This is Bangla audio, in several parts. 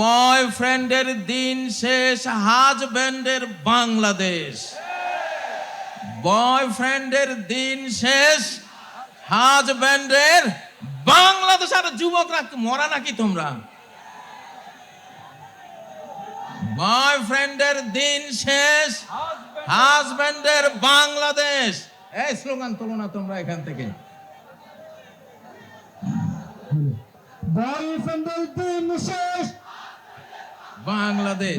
বয়ফ্রেন্ডের দিন শেষ হাজব্যান্ডের বাংলাদেশ। বয়ফ্রেন্ডের দিন শেষ হাজব্যান্ডের বাংলাদেশ। আর যুবকরা মরা নাকি তোমরা? বয়ফ্রেন্ডের দিন শেষ হাজব্যান্ডের বাংলাদেশ। এই স্লোগান তোলো না তোমরা এখান থেকে। বয়ফ্রেন্ডের দিন শেষ বাংলাদেশ।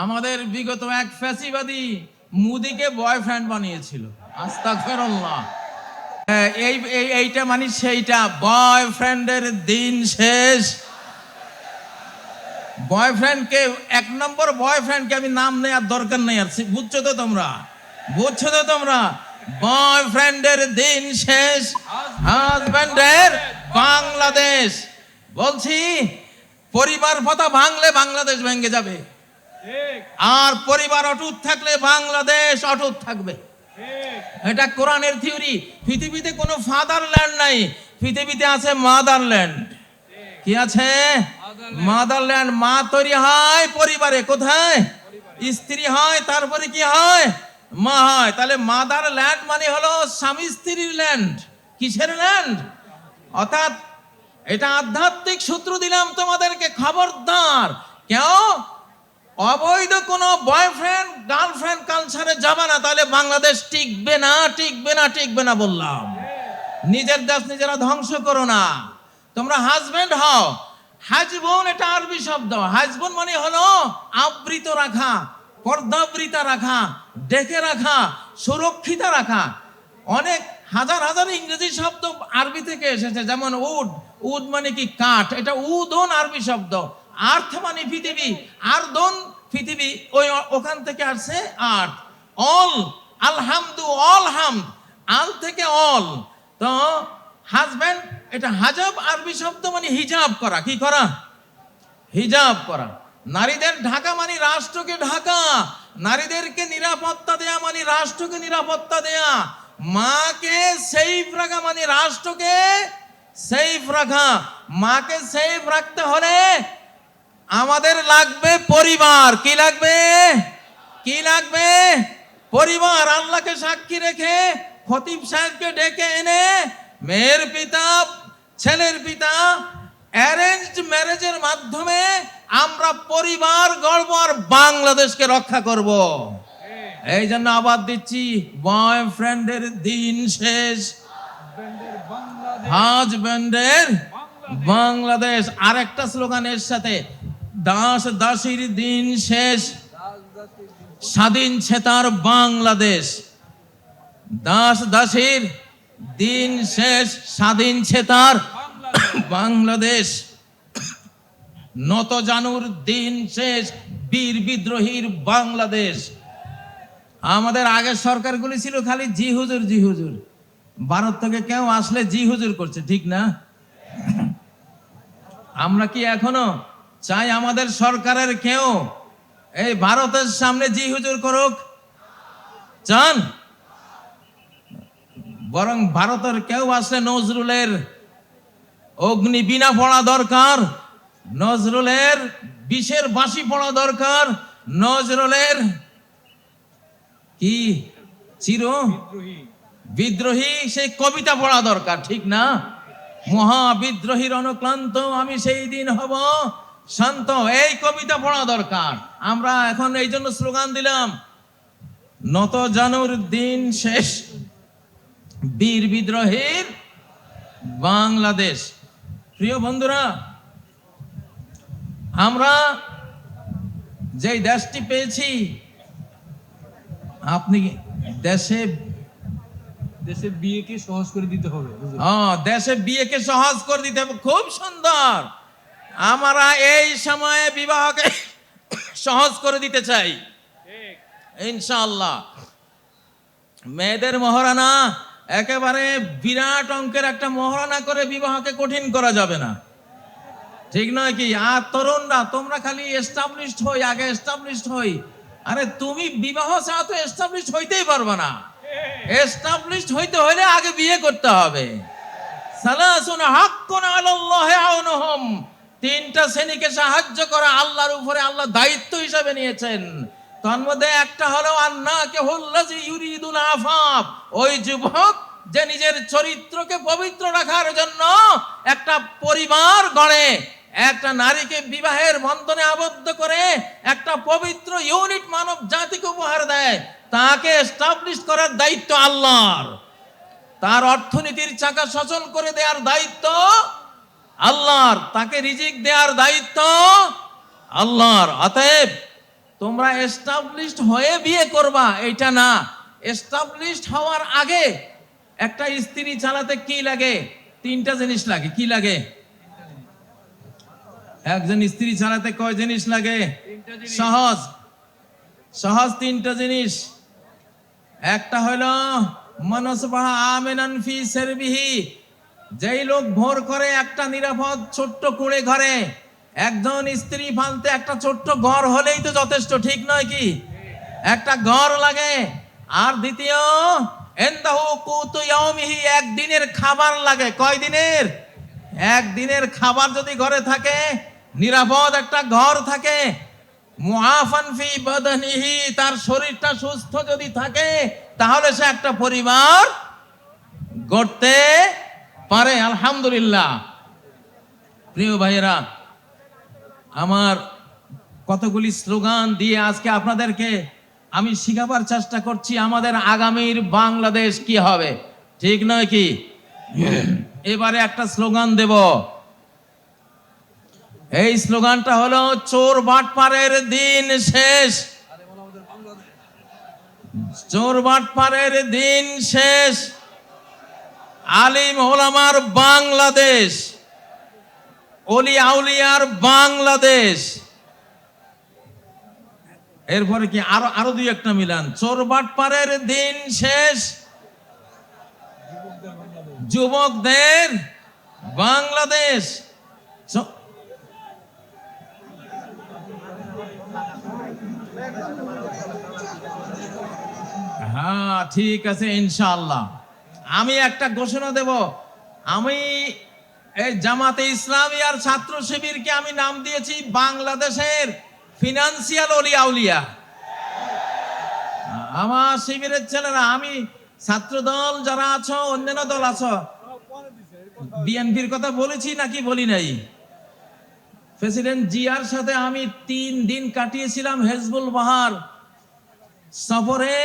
আমাদের বিগত এক ফ্যাসিবাদী মুদিকে বয়ফ্রেন্ড বানিয়েছিল আস্তাগফিরুল্লাহ। হ্যাঁ, এই এইটা মানে সেইটা বয়ফ্রেন্ডের দিন শেষ। বয়ফ্রেন্ডকে, এক নম্বর বয়ফ্রেন্ডকে আমি নাম নেওয়ার দরকার নেই আর বুঝছ তো তোমরা? বুঝছ তো তোমরা? বয়ফ্রেন্ডের দিন শেষ, হাজব্যান্ডের বাংলাদেশ। বলছি, পরিবার কথা ভাঙলে বাংলাদেশ ভেঙে যাবে। আর পরিবার অটুট থাকলে বাংলাদেশ অটুট থাকবে। এটা কোরআনের থিওরি। পৃথিবীতে কোনো ফাদারল্যান্ড নাই। পৃথিবীতে আছে মাদারল্যান্ড। কি আছে? মাদারল্যান্ড মা তৈরি হয়, পরিবারে কোথায়? স্ত্রী হয়, তারপরে কি হয়? মা হয়। তাহলে মাদার ল্যান্ড মানে হলো স্বামী স্ত্রীর ল্যান্ড কিসের ল্যান্ড অর্থাৎ এটা আধ্যাত্মিক সূত্র দিলাম তোমাদেরকে, খবরদার। কেউ অবৈধ কোনো বয়ফ্রেন্ড গার্লফ্রেন্ড কালচারে যাবে না, তাহলে বাংলাদেশ টিকবে না টিকবে না টিকবে না বললাম। নিজের দেশ নিজেরা ধ্বংস করো না। তোমরা হাজবেন্ড হও। হাজবোন এটা আরবি শব্দ। হাজবন মানে হলো আবৃত রাখা, পর্দাবৃতা রাখা, ডেকে রাখা, সুরক্ষিত রাখা। অনেক হাজার হাজার ইংরেজি শব্দ আরবি থেকে এসেছে, যেমন উড। উড মানে কি কাঠ? এটা উদন আরবি শব্দ। আর্থ মানে পৃথিবী। আর্দন পৃথিবী। ওই ওখান থেকে আসছে আর্থ। অল, আলহামদু, অল হাম আল থেকে অল। তো হাজব্যান্ড এটা হাজাব আরবি শব্দ মানে হিজাব করা। কি করা? হিজাব করা। নারীদের ঢাকা মানে রাষ্ট্রকে ঢাকা। নারীদেরকে নিরাপত্তা দেয়া মানে রাষ্ট্রকে নিরাপত্তা দেয়া। মাকে সেফ রাখা মানে রাষ্ট্রকে সেফ রাখা। মাকে সেফ রাখতে হলে আমাদের লাগবে পরিবার। কি লাগবে? কি লাগবে? পরিবার। আল্লাহকে সাক্ষী রেখে খতিব সাহেবকে ডেকে এনে মেয়ের পিতা ছেলের পিতা অ্যারেঞ্জড ম্যারেজের মাধ্যমে আমরা পরিবার গড়ব আর বাংলাদেশকে রক্ষা করব। এই জন্য আবার দিচ্ছি বয়ফ্রেন্ডের দিন শেষ। হাজব্যান্ডের বাংলাদেশ। আরেকটা স্লোগানের সাথে, দাস দাসীর দিন শেষ। স্বাধীন ছেতার বাংলাদেশ। দাস দাসীর দিন শেষ, স্বাধীন ছেতার বাংলাদেশ। নত জানুর দিন শেষ, বীর বিদ্রোহীর বাংলাদেশ। আমাদের আগের সরকারগুলি ছিল খালি জি হুজুর জি হুজুর। ভারত থেকে কেউ আসলে জি হুজুর করছে, ঠিক না? আমরা কি এখনও চাই আমাদের সরকারের কেউ এই ভারতের সামনে জি হুজুর করুক? চান? বরং ভারতের কেউ আসলে নজরুলের অগ্নি বিনা পড়া দরকার নজরুলের বিষের বাঁশি পড়া দরকার নজরুলের কি? চির বিদ্রোহী। সেই কবিতা পড়া দরকার ঠিক না? মহা বিদ্রোহীর অনুক্লান্ত আমি সেই দিন হব শান্ত। এই কবিতা পড়া দরকার। আমরা এখন এই জন্য স্লোগান দিলাম নত জানুর দিন শেষ বীর বিদ্রোহীর বাংলাদেশ। প্রিয় বন্ধুরা আমরা যে দেশটি পেয়েছি আপনি দেশে দেশে বিয়েকে সহজ করে দিতে হবে। হ্যাঁ দেশে বিয়েকে সহজ করে দিতে হবে। খুব সুন্দর। আমরা এই সময়ে বিবাহকে সহজ করে দিতে চাই। ইনশাআল্লাহ। মেয়েদের মহারানা একেবারে বিরাট অঙ্কের একটা মহারানা করে বিবাহকে কঠিন করা যাবে না। ঠিক নয় কি? আর তরুণরা, তোমরা খালি এস্টাবলিশড হই, আগে এস্টাবলিশড হই। আরে তুমি বিবাহ ছাড়া তো এস্টাবলিশড হইতেই পারবে না। এস্টাবলিশড হইতে হলে আগে বিয়ে করতে হবে। সালাসুন হাক্কুন আলাল্লাহি আউনুহুম। তিনটা শ্রেণীকে সাহায্য করা আল্লাহর উপরে আল্লাহ দায়িত্ব হিসাবে নিয়েছেন। তন্মধ্যে একটা হলো, আন্নাকে হুল্লাজি ইউরিদুল আফাফ। ওই যুবক যে নিজের চরিত্রকে পবিত্র রাখার জন্য একটা পরিবার গড়ে, একটা নারীকে বিবাহের বন্ধনে আবদ্ধ করে, একটা পবিত্র ইউনিট মানব জাতিকে উপহার দেয়, তাকে এস্টাবলিশ করার দায়িত্ব আল্লাহর। তার অর্থনীতির চাকা সচল করে দেওয়ার দায়িত্ব আল্লাহর, তাকে রিজিক দেওয়ার দায়িত্ব আল্লাহর। অতএব তোমরা এস্টাবলিশড হয়ে বিয়ে করবা এটা না। এস্টাবলিশড হওয়ার আগে একটা স্ত্রী চালাতে কি লাগে? তিনটা জিনিস লাগে কি লাগে? একজন স্ত্রী চালাতে কয় জিনিস লাগে? তিনটা জিনিস। সহজ। সহজ তিনটা জিনিস। একটা হলো মনসবাহ আমেনান ফি সারবিহি যেই লোক ভোর করে একটা নিরাপদ ছোট্ট কুড়ে ঘরে একজন স্ত্রী ফালতে একটা ছোট্ট ঘর হলেই তো যথেষ্ট, ঠিক নয় কি? একটা ঘর লাগে। আর দ্বিতীয় একদিনের খাবার লাগে। কয় দিনের? একদিনের খাবার যদি ঘরে থাকে, নিরাপদ একটা ঘর থাকে। মুআফান ফি বাদানিহি, তার শরীরটা সুস্থ যদি থাকে, তাহলে সে একটা পরিবার গড়তে পারে। আলহামদুলিল্লাহ। প্রিয় ভাইয়েরা আমার কতগুলি স্লোগান দিয়ে আজকে আপনাদেরকে আমি শিখাবার চেষ্টা করছি আমাদের আগামীর বাংলাদেশ কি হবে। ঠিক নয় কি? এবারে একটা স্লোগান দেব। এই স্লোগানটা হলো, চোর বাটপারের দিন শেষ। চোর বাটপারের দিন শেষ। আলিম ওলামার বাংলাদেশ। অলি আউলিয়ার বাংলাদেশ। এরপরে কি আরও আরও দুই একটা মিলান। চোর বাটপারের দিন শেষ। যুবকদের বাংলাদেশ। হ্যাঁ ঠিক আছে, ইনশাআল্লাহ। আমি একটা ঘোষণা দেব। আমি এই জামাতে ইসলামী আর ছাত্র শিবিরকে আমি নাম দিয়েছি বাংলাদেশের ফিনান্সিয়াল অলিয়া উলিয়া আমার শিবিরের ছেলেরা, আমি ছাত্র দল যারা আছো, অন্যান্য দল আছো, বিএনপির কথা বলেছি নাকি বলি নাই? প্রেসিডেন্ট জিয়ার সাথে আমি তিন দিন কাটিয়েছিলাম হেজবুল বাহার। সফরে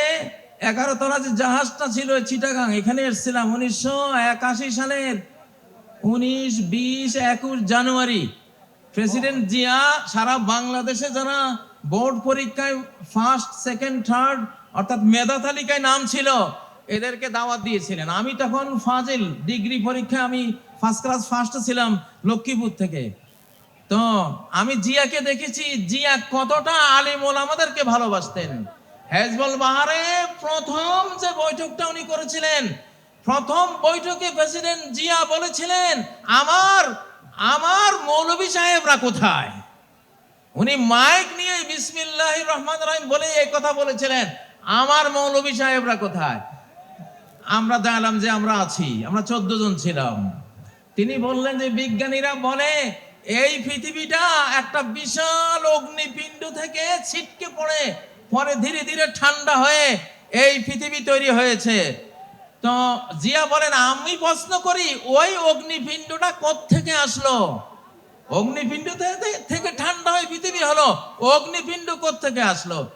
এগারো তলা যে জাহাজটা ছিল চিটাগাং, এখানে এসেছিলাম। উনিশশো একাশি সালের উনিশ, বিশ, একুশ জানুয়ারি। প্রেসিডেন্ট জিয়া সারা বাংলাদেশে যারা বোর্ড পরীক্ষায় ফার্স্ট সেকেন্ড থার্ড অর্থাৎ মেধা তালিকায় নাম ছিল, এদেরকে দাওয়াত দিয়েছিলেন। আমি তখন ফাজিল ডিগ্রি পরীক্ষায় আমি ফার্স্ট ক্লাস ফার্স্ট ছিলাম লক্ষ্মীপুর থেকে। তো আমি জিয়াকে দেখেছি, জিয়া কতটা আলিম আমাদেরকে ভালোবাসতেন। হেজবল বাহারে প্রথম যে বৈঠকটা উনি করেছিলেন প্রথম বৈঠকে প্রেসিডেন্ট জিয়া বলেছিলেন, আমার আমার মৌলভী সাহেবরা কোথায়? উনি মাইক নিয়ে বিসমিল্লাহ রহমান রহিম বলে এই কথা বলেছিলেন, আমার মৌলভী সাহেবরা কোথায়? আমরা জানলাম যে আমরা আছি, আমরা চোদ্দ জন ছিলাম। তিনি বললেন যে বিজ্ঞানীরা বলে, এই পৃথিবীটা একটা বিশাল অগ্নিপিণ্ড থেকে ছিটকে পড়ে, পরে ধীরে ধীরে ঠান্ডা হয়ে এই পৃথিবী তৈরি হয়েছে। তো জিয়া বলেন, আমি প্রশ্ন করি, ওই অগ্নিপিণ্ডটা থেকে আসলো? অগ্নিপিণ্ড থেকে- ঠান্ডা হয়ে পৃথিবী হলো। অগ্নিপিণ্ড থেকে আসলো?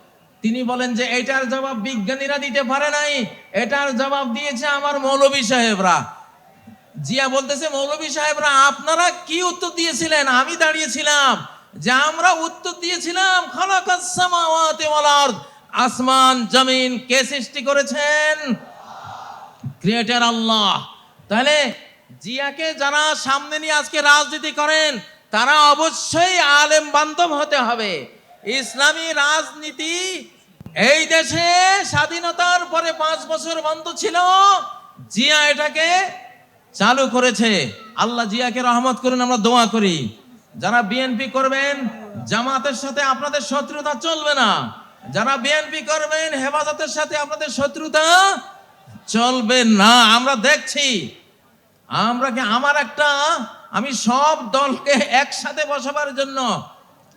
তিনি বলেন যে, এটার জবাব বিজ্ঞানীরা দিতে পারে নাই। এটার জবাব দিয়েছে আমার মৌলভী সাহেবরা। জিয়া বলতেছে, মৌলভী সাহেবরা, আপনারা কি উত্তর দিয়েছিলেন? আমি দাঁড়িয়েছিলাম যে, আমরা উত্তর দিয়েছিলাম, খালাকাস আসমান, জমিন কে সৃষ্টি করেছেন? ক্রিয়েটার আল্লাহ। তাহলে জিয়াকে যারা সামনে নিয়ে আজকে রাজনীতি করেন, তারা অবশ্যই আলেম বান্ধব হতে হবে। ইসলামী রাজনীতি এই দেশে স্বাধীনতার পরে পাঁচ বছর বন্ধ ছিল, জিয়া এটাকে চালু করেছে। আল্লাহ জিয়াকে রহমত করুন, আমরা দোয়া করি। যারা বিএনপি করবেন, জামাতের সাথে আপনাদের শত্রুতা চলবে না। যারা বিএনপি করবেন, হেফাজতের সাথে আপনাদের শত্রুতা চলবে না। আমরা দেখছি। আমরা কি আমার একটা, আমি সব দলকে একসাথে বসাবার জন্য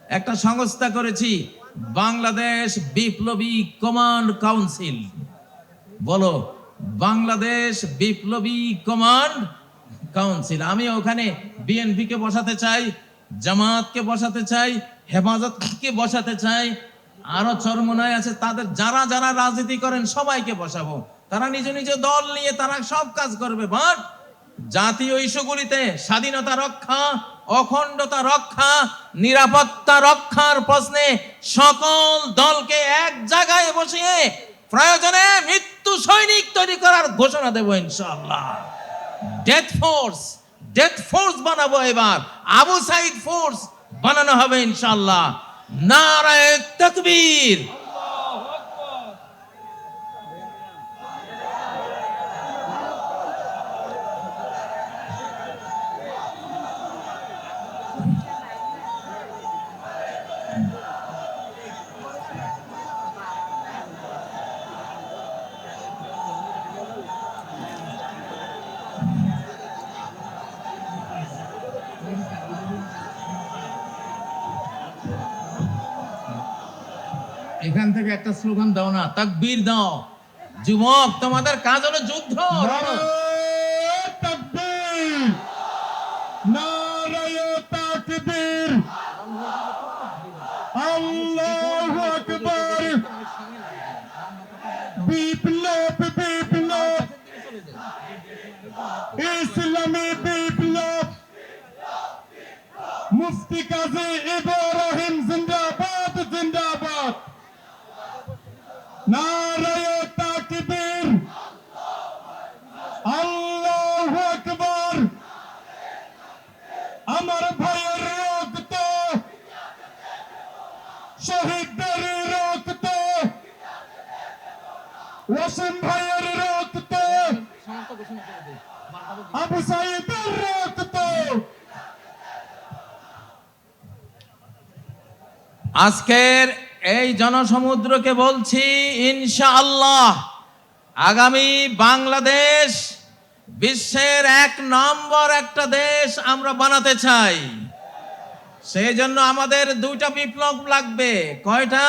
একটা সংস্থা করেছি? বাংলাদেশ বিপ্লবী কমান্ড কাউন্সিল। বলো, বাংলাদেশ বিপ্লবী কমান্ড কাউন্সিল। আমি ওখানে বিএনপি কে বসাতে চাই, জামাতকে বসাতে চাই, হেফাজতকে বসাতে চাই আরও চরমনায় আছে, তাদের যারা যারা রাজনীতি করেন সবাইকে বসাবো। তারা নিজ নিজ দল নিয়ে তারা সব কাজ করবে বাট জাতীয় ইস্যুগুলিতে স্বাধীনতা রক্ষা, অখণ্ডতা রক্ষা, নিরাপত্তা রক্ষার প্রশ্নে সকল দলকে এক জায়গায় বসিয়ে প্রয়োজনে মৃত্যু সৈনিক তৈরি করার ঘোষণা দেব ইনশাআল্লাহ। ডেথ ফোর্স ডেথ ফোর্স বানাবো এবার। আবু সাইদ ফোর্স বানানো হবে ইনশাআল্লাহ। নারায়ে তাকবীর। এখান থেকে একটা স্লোগান দাও না, তাকবীর দাও। যুবক, তোমাদের কাজ হলো যুদ্ধ। ইসলামী বিপ্লব। মুফতি কাজী ইব্রাহিম জিন্দাবাদ জিন্দাবাদ নারায়ে তাকবীর আল্লাহু আকবার আমার ভাইয়ের রক্ত শহীদদের রক্ত। ভাইয়ের রক্ত। আবু সাইদের রক্ত। আজকের এই জনসমুদ্রকে বলছি, ইনশাআল্লাহ আগামী বাংলাদেশ বিশ্বের এক নম্বর একটা দেশ আমরা বানাতে চাই। সেই জন্য আমাদের দুইটা বিপ্লব লাগবে। কয়টা?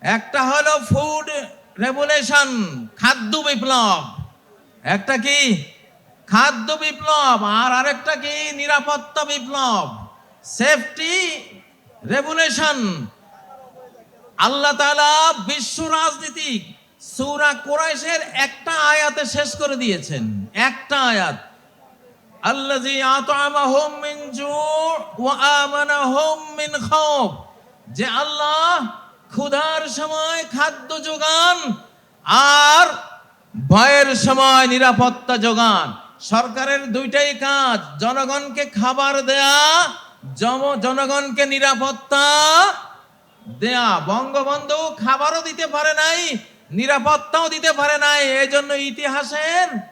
একটা হলো ফুড রেভুলেশন খাদ্য বিপ্লব। একটা কি? খাদ্য বিপ্লব। আর আরেকটা কি? নিরাপত্তা বিপ্লব। সেফটি রেভুলেশন আল্লাহ তাআলা বিশ্ব রাজনীতি, সূরা কোরাইশের একটা আয়াতে শেষ করে দিয়েছেন। একটা আয়াত। আল্লাযী আত'আমাহুম মিন জু' ওয়া আমানাহুম মিন খাউফ যে আল্লাহ ক্ষুধার সময় খাদ্য যোগান আর ভয়ের সময় নিরাপত্তা যোগান। সরকারের দুইটাই কাজ, জনগণকে খাবার দেয়া জম- জনগণকে নিরাপত্তা দেয়া। বঙ্গবন্ধু খাবারও দিতে পারে নাই, নিরাপত্তাও দিতে পারে নাই এই জন্য ইতিহাসের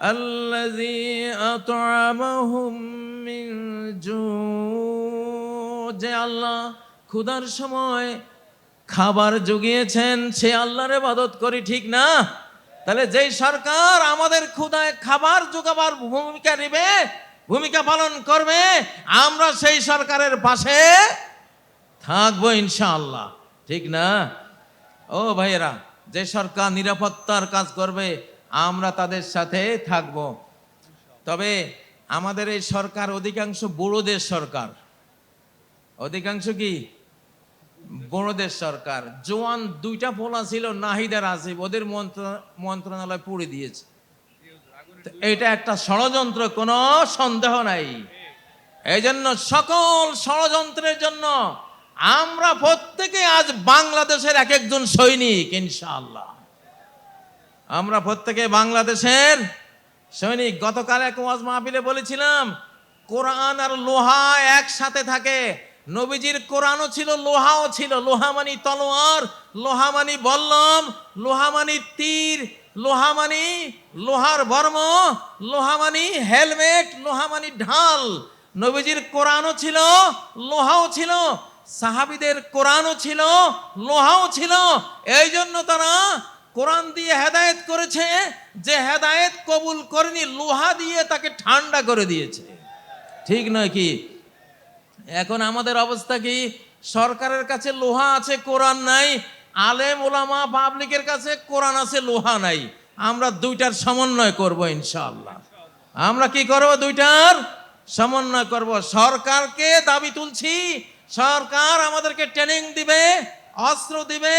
الذي أطعمهم من جوع যে আল্লাহ ক্ষুধার সময় খাবার জুগিয়েছেন সে আল্লাহর ইবাদত করি ঠিক না তাহলে যেই সরকার আমাদের ক্ষুদায় খাবার যোগাবার ভূমিকা নেবে ভূমিকা পালন করবে আমরা সেই সরকারের পাশে থাকবো ইনশাআল্লাহ ঠিক না ও ভাইয়েরা যে সরকার নিরাপত্তার কাজ করবে আমরা তাদের সাথে থাকব। তবে আমাদের এই সরকার অধিকাংশ বড়দের সরকার। অধিকাংশ কি? বড়দের সরকার। জোয়ান দুইটা পোলা ছিল, নাহিদার আসিফ, ওদের মন্ত্র- মন্ত্রণালয় পুড়ে দিয়েছে। এটা একটা ষড়যন্ত্র, কোনো সন্দেহ নাই। এই জন্য সকল ষড়যন্ত্রের জন্য আমরা প্রত্যেকে আজ বাংলাদেশের এক একজন সৈনিক, ইনশাআল্লাহ। আমরা প্রত্যেকে বাংলাদেশের সৈনিক, গতকাল এক ওয়াজ মাহফিলে বলেছিলাম, কোরআন আর লোহা একসাথে থাকে। নবীজির কোরআনও ছিল, লোহাও ছিল। লোহা মানি তলোয়ার, লোহা মানি বল্লম, লোহা মানি তীর, লোহা মানি লোহার বর্ম, লোহা মানি হেলমেট, লোহা মানি ঢাল। নবীজির কোরআনও ছিল, লোহাও ছিল। সাহাবিদের কোরআনও ছিল, লোহাও ছিল। এই জন্য তারা কোরআন দিয়ে হেদায়েত করেছে, যে হেদায়েত কবুল করেনি, লোহা দিয়ে তাকে ঠান্ডা করে দিয়েছে। ঠিক নয় কি? এখন আমাদের অবস্থা কি? সরকারের কাছে লোহা আছে, কোরআন নাই। আলেম, ওলামা, পাবলিকের কাছে কোরআন আছে, লোহা নাই। আমরা দুইটার সমন্বয় করব ইনশাআল্লাহ। আমরা কি করব দুইটার? সমন্বয় করব। সরকারকে দাবি তুলছি, সরকার আমাদেরকে ট্রেনিং দিবে, অস্ত্র দিবে,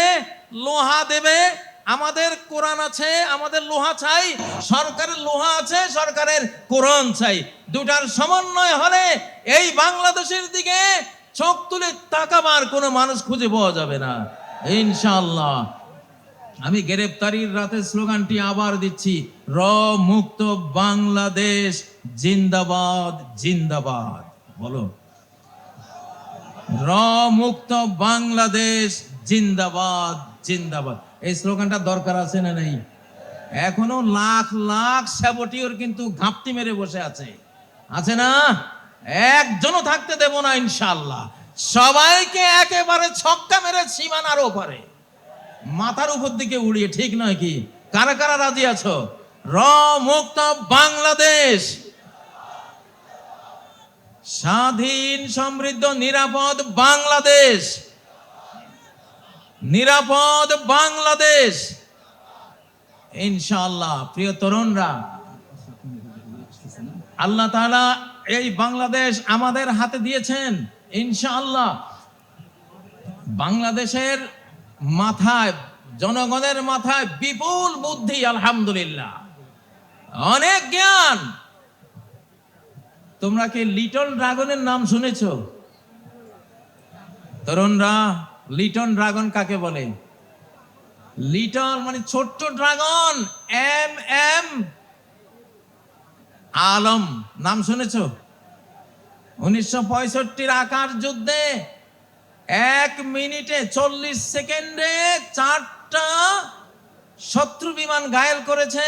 লোহা দেবে আমাদের কোরআন আছে, আমাদের লোহা চাই, সরকারের লোহা আছে, সরকারের কোরআন চাই। দুটার সমন্বয় হলে এই বাংলাদেশের দিকে চোখ তুলে তাকাবার কোনো মানুষ খুঁজে পাওয়া যাবে না। ইনশাল্লাহ আমি গ্রেপ্তারির রাতে স্লোগানটি আবার দিচ্ছি, র মুক্ত বাংলাদেশ জিন্দাবাদ জিন্দাবাদ। বলো। র মুক্ত বাংলাদেশ জিন্দাবাদ জিন্দাবাদ। এই স্লোগানটা দরকার আছে না নেই? এখনও লাখ লাখ স্যাবটিওর কিন্তু ঘাপটি মেরে বসে আছে। আছে না? একজনও থাকতে দেব না ইনশাল্লাহ সবাইকে একেবারে ছক্কা মেরে সীমানার ওপারে। মাথার উপর দিকে উড়িয়ে, ঠিক নয় কি? কারা কারা রাজি আছো? র মুক্ত বাংলাদেশ! স্বাধীন, সমৃদ্ধ, নিরাপদ বাংলাদেশ! নিরাপদ বাংলাদেশ। ইনশাআল্লাহ, প্রিয় তরুণরা, আল্লাহ তাআলা এই বাংলাদেশ আমাদের হাতে দিয়েছেন, ইনশাআল্লাহ। বাংলাদেশের মাথায়, জনগণের মাথায় বিপুল বুদ্ধি, আলহামদুলিল্লাহ। অনেক জ্ঞান। তোমরা কি লিটল ড্রাগনের নাম শুনেছো? তরুণরা লিটল ড্রাগন কাকে বলে? লিটল মানে ছোট্ট ড্রাগন, এম এম আলম। নাম শুনেছ? উনিশশো পঁয়ষট্টির আকার যুদ্ধে এক মিনিটে চল্লিশ সেকেন্ডে চারটা শত্রু বিমান ঘায়েল করেছে,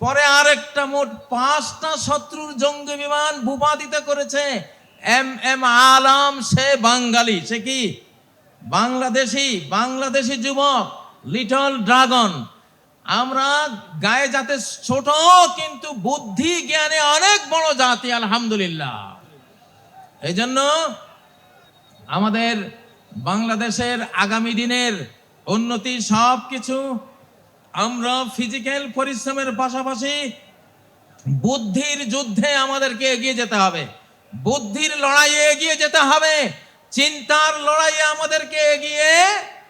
পরে আরেকটা মোট পাঁচটা শত্রুর জঙ্গি বিমান ভূপাতিত করেছে। এম এম আলম, সে বাঙালি, সে কি? বাংলাদেশি বাংলাদেশি যুবক লিটল ড্রাগন আমরা গায়ে যাতে ছোট, কিন্তু বুদ্ধি জ্ঞানে অনেক বড় জাতি, আলহামদুলিল্লাহ। এই জন্য আমাদের বাংলাদেশের আগামী দিনের উন্নতি সব কিছু আমরা ফিজিক্যাল পরিশ্রমের পাশাপাশি বুদ্ধির যুদ্ধে আমাদেরকে এগিয়ে যেতে হবে। বুদ্ধির লড়াইয়ে এগিয়ে যেতে হবে। চিন্তার লড়াইয়ে আমাদেরকে এগিয়ে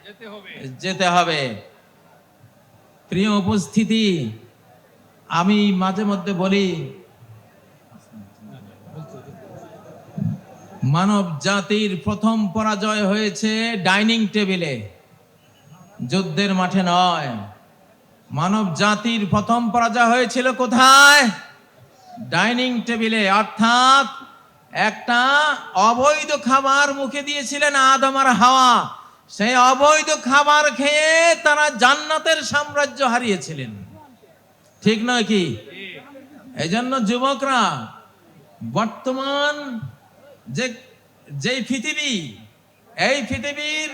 যেতে হবে। যেতে হবে। প্রিয় উপস্থিতি আমি মাঝে মধ্যে বলি মানব জাতির প্রথম পরাজয় হয়েছে ডাইনিং টেবিলে যুদ্ধের মাঠে নয়। মানব জাতির প্রথম পরাজয় হয়েছিল কোথায়? ডাইনিং টেবিলে অর্থাৎ একটা অবৈধ খাবার মুখে দিয়েছিলেন আদম আর হাওয়া। সেই অবৈধ খাবার খেয়ে তারা জান্নাতের সাম্রাজ্য হারিয়েছিলেন। ঠিক নয় কি? এই জন্য যুবকরা, বর্তমান যে, যেই পৃথিবী, এই পৃথিবীর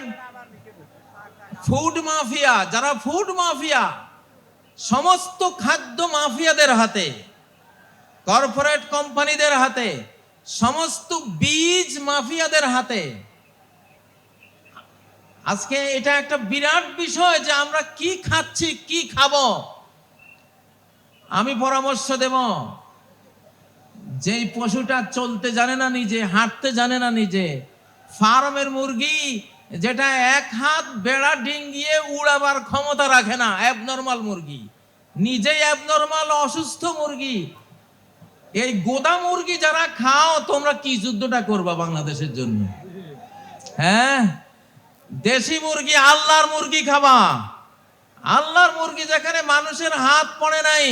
ফুড মাফিয়া যারা ফুড মাফিয়া সমস্ত খাদ্য মাফিয়াদের হাতে কর্পোরেট কোম্পানিদের হাতে সমস্ত বীজ মাফিয়াদের হাতে। আজকে এটা একটা বিরাট বিষয় যে আমরা কি খাচ্ছি, কি খাব? আমি পরামর্শ দেব। যেই পশুটা চলতে জানে না নিজে, হাঁটতে জানে না নিজে, ফার্মের মুরগি যেটা এক হাত বেড়া ডিঙ্গিয়ে উড়াবার ক্ষমতা রাখে না অ্যাবনর্মাল মুরগি। নিজেই অ্যাবনর্মাল অসুস্থ মুরগি এই গোদা মুরগি যারা খাও, তোমরা কি যুদ্ধটা করবা বাংলাদেশের জন্য? হ্যাঁ? দেশি মুরগি, আল্লাহর মুরগি খাবা। আল্লাহর মুরগি যেখানে মানুষের হাত পড়ে নাই,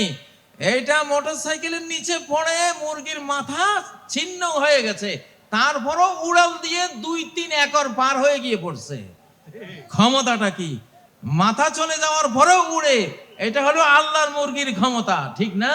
এইটা মোটরসাইকেলের নিচে পড়ে, মুরগির মাথা ছিন্ন হয়ে গেছে। তারপরও উড়াল দিয়ে দুই তিন একর পার হয়ে গিয়ে পড়ছে। ক্ষমতাটা কি? মাথা চলে যাওয়ার পরেও উড়ে, এটা হলো আল্লাহর মুরগির ক্ষমতা, ঠিক না?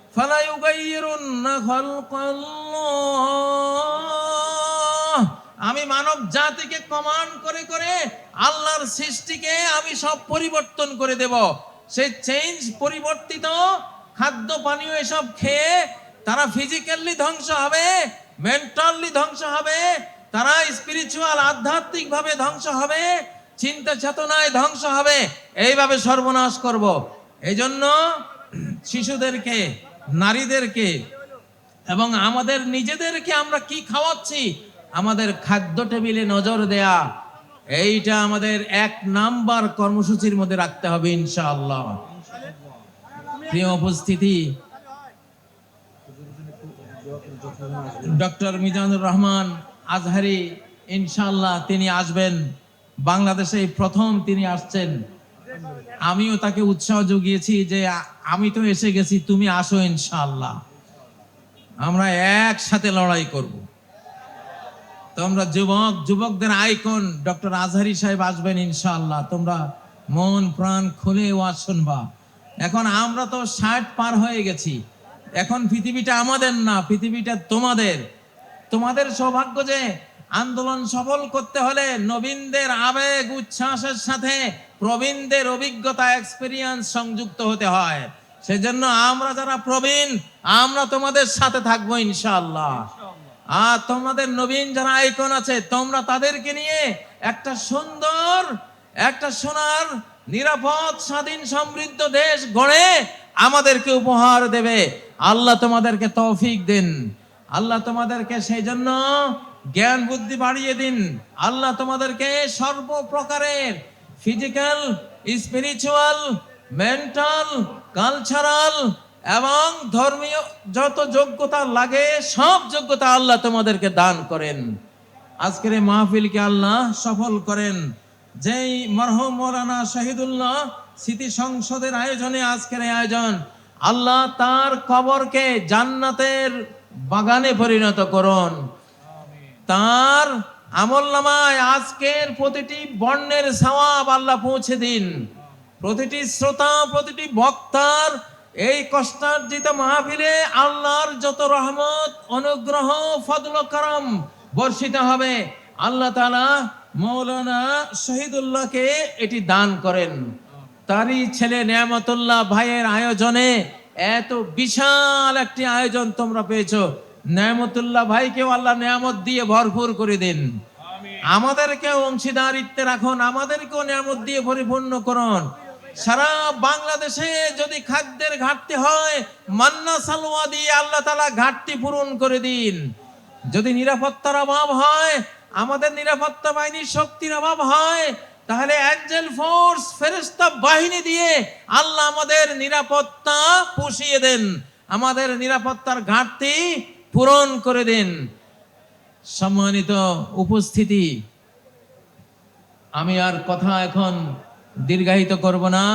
আমি মানব জাতিকে কমান্ড করে করে আল্লাহর সৃষ্টিকে আমি সব পরিবর্তন করে দেব। সেই চেঞ্জ পরিবর্তিত খাদ্য, পানীয় এসব খেয়ে তারা ফিজিক্যালি ধ্বংস হবে মেন্টালি ধ্বংস হবে, তারা স্পিরিচুয়াল আধ্যাত্মিক ভাবে ধ্বংস হবে, চিন্তা চেতনায় ধ্বংস হবে। এইভাবে সর্বনাশ করব। এই জন্য শিশুদেরকে নারীদেরকে এবং আমাদের নিজেদেরকে আমরা কি খাওয়াচ্ছি? আমাদের খাদ্য টেবিলে নজর দেয়া। এইটা আমাদের এক নাম্বার কর্মসূচির মধ্যে রাখতে হবে ইনশাআল্লাহ। প্রিয় উপস্থিতি, ডক্টর মিজানুর রহমান আজহারি, ইনশাআল্লাহ তিনি আসবেন। বাংলাদেশে প্রথম তিনি আসছেন। আমিও তাকে উৎসাহ জুগিয়েছি যে আমি তো এসে গেছি, তুমি আসো ইনশাআল্লাহ। আমরা একসাথে লড়াই করব। তোমরা যুবক, যুবকদের আইকন ডক্টর আজহারি সাহেব আসবেন ইনশাআল্লাহ। তোমরা মন, প্রাণ খুলে ওয়াজ শুনবা। এখন আমরা তো ষাট পার হয়ে গেছি। এখন পৃথিবীটা আমাদের না, পৃথিবীটা তোমাদের। তোমাদের সৌভাগ্য যে আন্দোলন সফল করতে হলে নবীনদের আবেগ, উচ্ছ্বাসের সাথে প্রবীণদের অভিজ্ঞতা এক্সপিরিয়েন্স সংযুক্ত হতে হয়। সেজন্য আমরা যারা প্রবীণ, আমরা তোমাদের সাথে থাকব ইনশাআল্লাহ। আর তোমাদের নবীন যারা আইকন আছে, তোমরা তাদেরকে নিয়ে একটা সুন্দর, একটা সোনার, নিরাপদ, স্বাধীন, সমৃদ্ধ দেশ গড়ে আমাদেরকে উপহার দেবে। আল্লাহ তোমাদেরকে তৌফিক দিন। আল্লাহ তোমাদেরকে সেই জন্য জ্ঞান বুদ্ধি বাড়িয়ে দিন। আল্লাহ তোমাদেরকে সর্বপ্রকারের ফিজিক্যাল স্পিরিচুয়াল মেন্টাল কালচারাল এবং ধর্মীয় যত যোগ্যতা লাগে, সব যোগ্যতা আল্লাহ তোমাদেরকে দান করেন। আজকের এই মাহফিলকে আল্লাহ সফল করেন। যেই মরহম মৌলানা শহীদুল্লাহ স্মৃতি সংসদের আয়োজনে আজকের এই আয়োজন, আল্লাহ তার কবরকে জান্নাতের বাগানে পরিণত করুন। তার আমল নামায় আজকের প্রতিটি বর্ণের সওয়াব আল্লাহ পৌঁছে দিন। প্রতিটি শ্রোতা, প্রতিটি বক্তার এই কষ্টার্জিত মাহফিলে আল্লাহর যত রহমত, অনুগ্রহ, ফদল করম বর্ষিত হবে। আল্লাহ তালা মৌলানা শহীদুল্লাহকে এটি দান করেন। তারই ছেলে নিয়ামতুল্লাহ ভাইয়ের আয়োজনে এত বিশাল একটি আয়োজন তোমরা পেয়েছ। নিয়ামতুল্লাহ ভাইকেও আল্লাহ নিয়ামত দিয়ে ভরপুর করে দিন। আমাদেরকেও অংশীদারিত্বে রাখুন আমাদেরকেও নিয়ামত দিয়ে পরিপূর্ণ করুন। সারা বাংলাদেশে যদি খাদ্যের ঘাটতি হয় মান্না সালোয়া দিয়ে আল্লাহ তালা ঘাটতি পূরণ করে দিন। যদি নিরাপত্তার অভাব হয় আমাদের নিরাপত্তা বাহিনীর শক্তির অভাব হয় তাহলে অ্যাঞ্জেল ফোর্স ফেরেস্তা বাহিনী দিয়ে আল্লাহ আমাদের নিরাপত্তা পুষিয়ে দেন। আমাদের নিরাপত্তার ঘাটতি পূরণ করে দিন। সম্মানিত উপস্থিতি, আমি আর কথা এখন দীর্ঘায়িত করব না।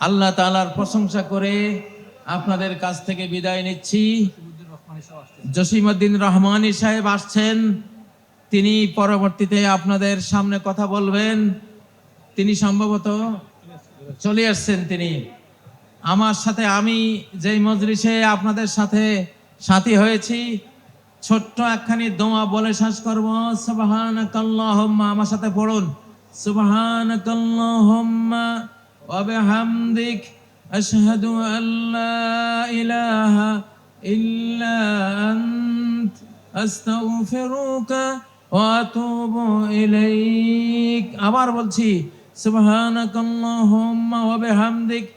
আল্লাহ তালার প্রশংসা করে আপনাদের কাছ থেকে বিদায় নিচ্ছি। সহ রহমানী সাহেব আসছেন। তিনি পরবর্তীতে আপনাদের সামনে কথা বলবেন। তিনি সম্ভবত চলে আসছেন তিনি। আমার সাথে আমি যেই মজলিসে আপনাদের সাথে সাথী হয়েছি। ছোট্ট একখানি দোয়া বলে শেষ করব। সুবাহানাকাল্লাহুম্মা, আমার সাথে পড়ুন। সুবাহানাকাল্লাহুম্মা, ওয়া বিহামদিক আশহাদু আল্লা ইলাহা ইল্লা আনত। আস্তাগফিরুকা ওয়া আতুবু ইলাইক। আবার বলছি, সুবহানাকাল্লাহুম্মা, ওয়া বিহামদিক